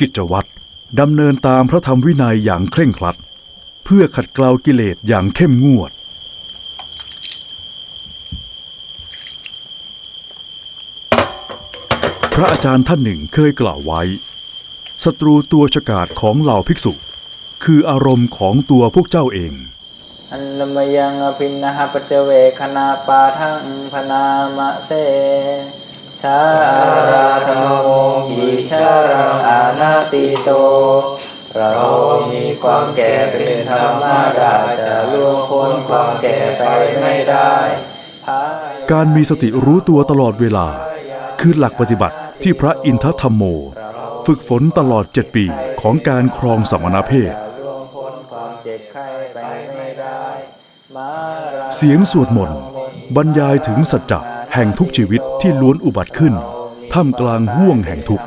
กิจวัตรดำเนินตามพระธรรมวินัยอย่างเคร่งครัด เพื่อขัดเกลากิเลสอย่างเข้มงวด พระอาจารย์ท่านหนึ่งเคยกล่าวไว้ศัตรูตัวฉกาจของเหล่าภิกษุ คืออารมณ์ของตัวพวกเจ้าเองอันนมยังอภินนหปัจเจเวคณาปาทังพนามะเสชาราธโม ติโต เรามีความแก่เป็นธรรมดาจะล่วงพ้นความแก่ไปไม่ได้ การมีสติรู้ตัวตลอดเวลา คือหลักปฏิบัติที่พระอินทธรรมโม ฝึกฝนตลอดเจ็ดปีของการครองสมณเพศจะล่วงพ้นาเจ็บไข้ไปไม่ได้มาราเสียงสวดมนต์บรรยายถึงสัจจะแห่งทุกชีวิตที่ล้วนอุบัติขึ้น ท่ามกลางห่วงแห่งทุกข์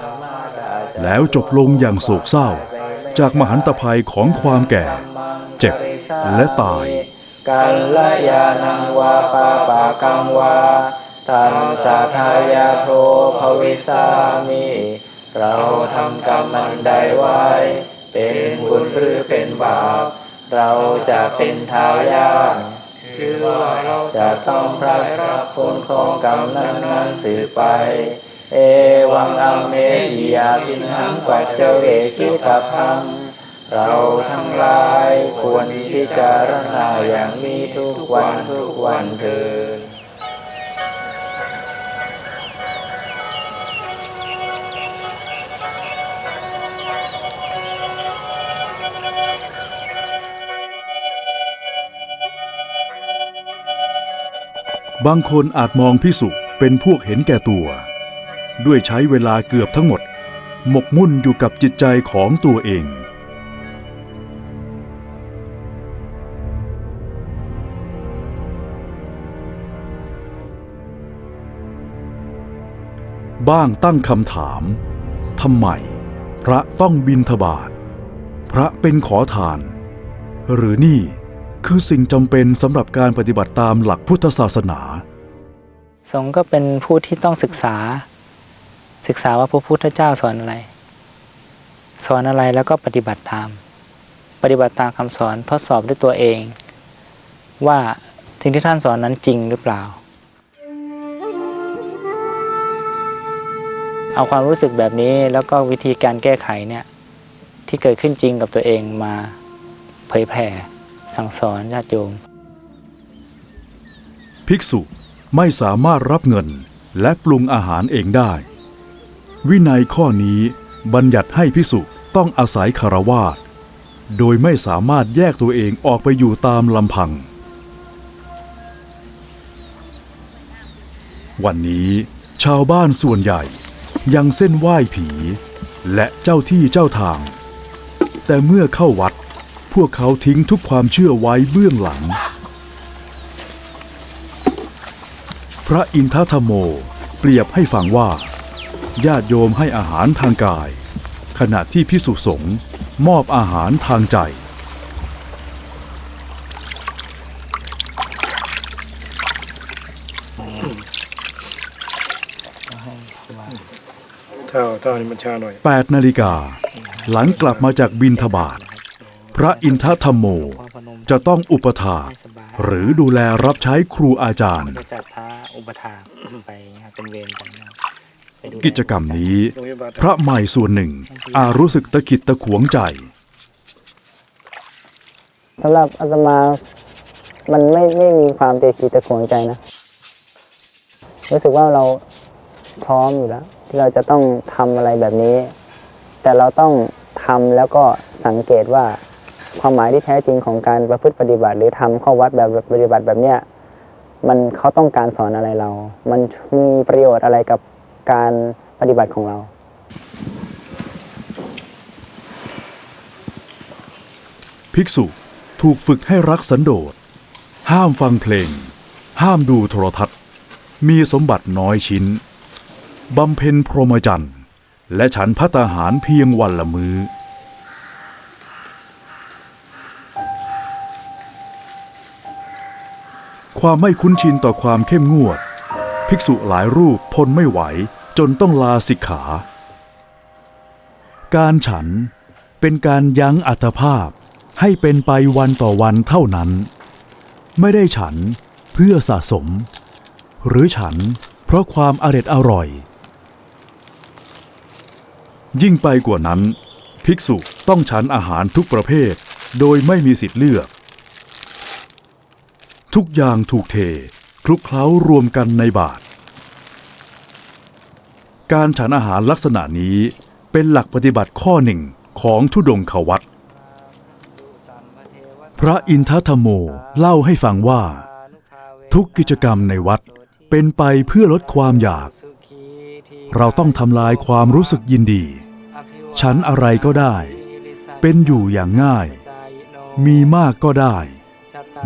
แล้วจบลงอย่างโศกเศร้า จากมหันตภัยของความแก่ เจ็บและตาย กัลยานังวาปาปากังวาทันสาทายาโทภวิสามิ เราทำกรรมมันใดไว้ เป็นบุญหรือเป็นบาป เราจะเป็นทายาทคือว่าเราจะต้องพลัดรับผลของกรรมนั้นนั้นๆสืบไป เอวังอเมหิยาพินหังปัจเจเวคิตาพัง เราทั้งหลายควรพิจารณาอย่างมีทุกวันทุกวันเถิดบางคนอาจมองพิสุเป็นพวกเห็นแก่ตัว ด้วยใช้เวลาเกือบทั้งหมด หมกมุ่นอยู่กับจิตใจของตัวเอง บ้างตั้งคำถามทำไม พระต้องบินทบาท พระเป็นขอทาน หรือนี่คือสิ่งจำเป็นสำหรับการปฏิบัติตามหลักพุทธศาสนา สงฆ์ก็เป็นผู้ที่ต้องศึกษา ศึกษาว่าพระพุทธเจ้าสอนอะไร สอนอะไรแล้วก็ปฏิบัติตาม ปฏิบัติตามคำสอนทดสอบด้วยตัวเอง ว่าสิ่งที่ท่านสอนนั้นจริงหรือเปล่า เอาความรู้สึกแบบนี้แล้วก็วิธีการแก้ไขเนี่ยที่เกิดขึ้นจริงกับตัวเองมาเผยแผ่สั่งสอนญาติโยม ภิกษุไม่สามารถรับเงินและปรุงอาหารเองได้ วินัยข้อนี้บัญญัติให้ภิกษุต้องอาศัยคารวาสโดยไม่สามารถแยกตัวเองออกไปอยู่ตามลำพัง วันนี้ชาวบ้านส่วนใหญ่ยังเส้นไหว้ผี และเจ้าที่เจ้าทาง แต่เมื่อเข้าวัดพวกเขาทิ้งทุกความเชื่อไว้เบื้องหลัง พระอินทธรรมโมเปรียบให้ฟังว่า ญาติโยมให้อาหารทางกาย ขณะที่พิสุสงฆ์มอบอาหารทางใจ เท่าเท่านี้มันชาหน่อย 8 นาฬิกา หลังกลับมาจากบินทบาท พระอินทธรรมโม จะต้องอุปถาหรือดูแลรับใช้ครูอาจารย์จะจัดพระอุปถาไปนะครับเป็นเวรกันนะครับ กิจกรรมนี้ พระใหม่ส่วนหนึ่ง อาจรู้สึกตะขิดตะขวงใจสำหรับอาตมา มันไม่ไม่มีความเตขีตะขวงใจนะรู้สึกว่าเราพร้อมอยู่แล้ว ที่เราจะต้องทำอะไรแบบนี้ แต่เราต้องทำแล้วก็สังเกตว่าความหมายที่แท้จริงของการประพฤติปฏิบัติ หรือทำข้อวัดแบบปฏิบัติแบบเนี้ยมันเขาต้องการสอนอะไรเรา มันมีประโยชน์อะไรกับ การปฏิบัติของเรา ภิกษุถูกฝึกให้รักสันโดษ ห้ามฟังเพลง ห้ามดูโทรทัศน์ มีสมบัติน้อยชิ้น บำเพ็ญพรหมจรรย์ และฉันพัตตาหารเพียงวันละมือ้อความไม่คุ้นชินต่อความเข้มงวด ภิกษุหลายรูปทนไม่ไหว จนต้องลาสิกขา การฉันเป็นการยั้งอัตภาพให้เป็นไปวันต่อวันเท่านั้น ไม่ได้ฉันเพื่อสะสม หรือฉันเพราะความอร็ดอร่อย ยิ่งไปกว่านั้น ภิกษุต้องฉันอาหารทุกประเภท โดยไม่มีสิทธิ์เลือก ทุกอย่างถูกเทคลุกเคล้ารวมกันในบาตร การฉันอาหารลักษณะนี้เป็นหลักปฏิบัติข้อหนึ่งของทุดงควัตพระอินทธรมโมเล่าให้ฟังว่า ทุกกิจกรรมในวัดเป็นไปเพื่อลดความอยาก เราต้องทำลายความรู้สึกยินดี ฉันอะไรก็ได้ เป็นอยู่อย่างง่าย มีมากก็ได้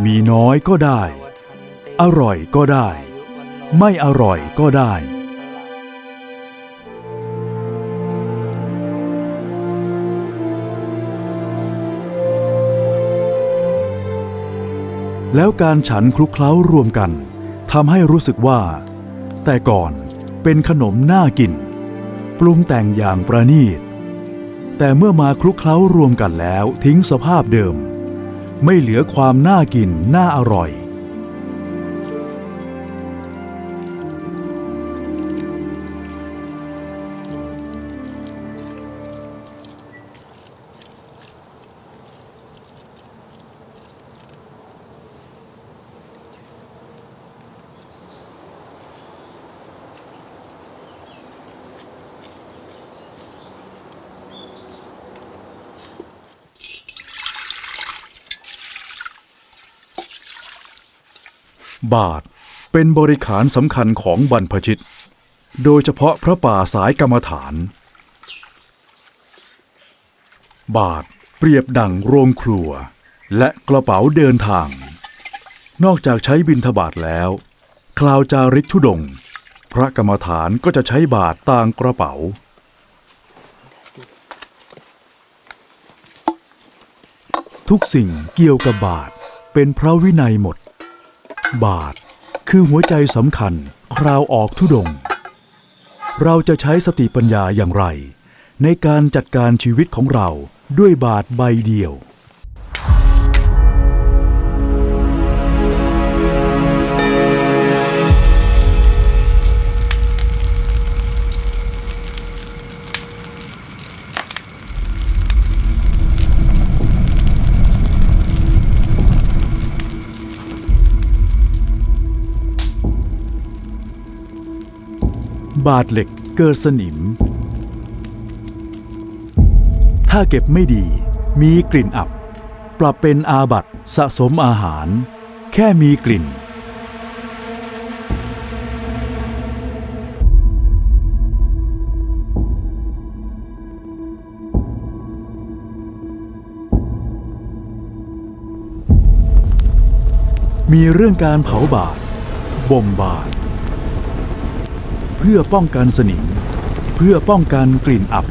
มีน้อยก็ได้ อร่อยก็ได้ ไม่อร่อยก็ได้ แล้วการฉันคลุกเคล้ารวมกันทำให้รู้สึกว่า แต่ก่อนเป็นขนมน่ากิน ปรุงแต่งอย่างประณีต แต่เมื่อมาคลุกเคล้ารวมกันแล้วทิ้งสภาพเดิม ไม่เหลือความน่ากินน่าอร่อย บาทเป็นบริขารสำคัญของบรรพชิต โดยเฉพาะพระป่าสายกรรมฐาน บาทเปรียบดั่งโรงครัว และกระเป๋าเดินทาง นอกจากใช้บินทบาทแล้วคราวจาริกทุดง พระกรรมฐานก็จะใช้บาทต่างกระเป๋า ทุกสิ่งเกี่ยวกับบาทเป็นพระวินัยหมด บาท คือหัวใจสำคัญ คราวออกทุดง เราจะใช้สติปัญญาอย่างไร ในการจัดการชีวิตของเราด้วยบาทใบเดียว บาดเหล็กเกิดสนิม ถ้าเก็บไม่ดีมีกลิ่นอับ ปรับเป็นอาบัตสะสมอาหาร แค่มีกลิ่น มีเรื่องการเผาบาทบ่มบาท เพื่อป้องกันสนิม เพื่อป้องกันกลิ่นอับ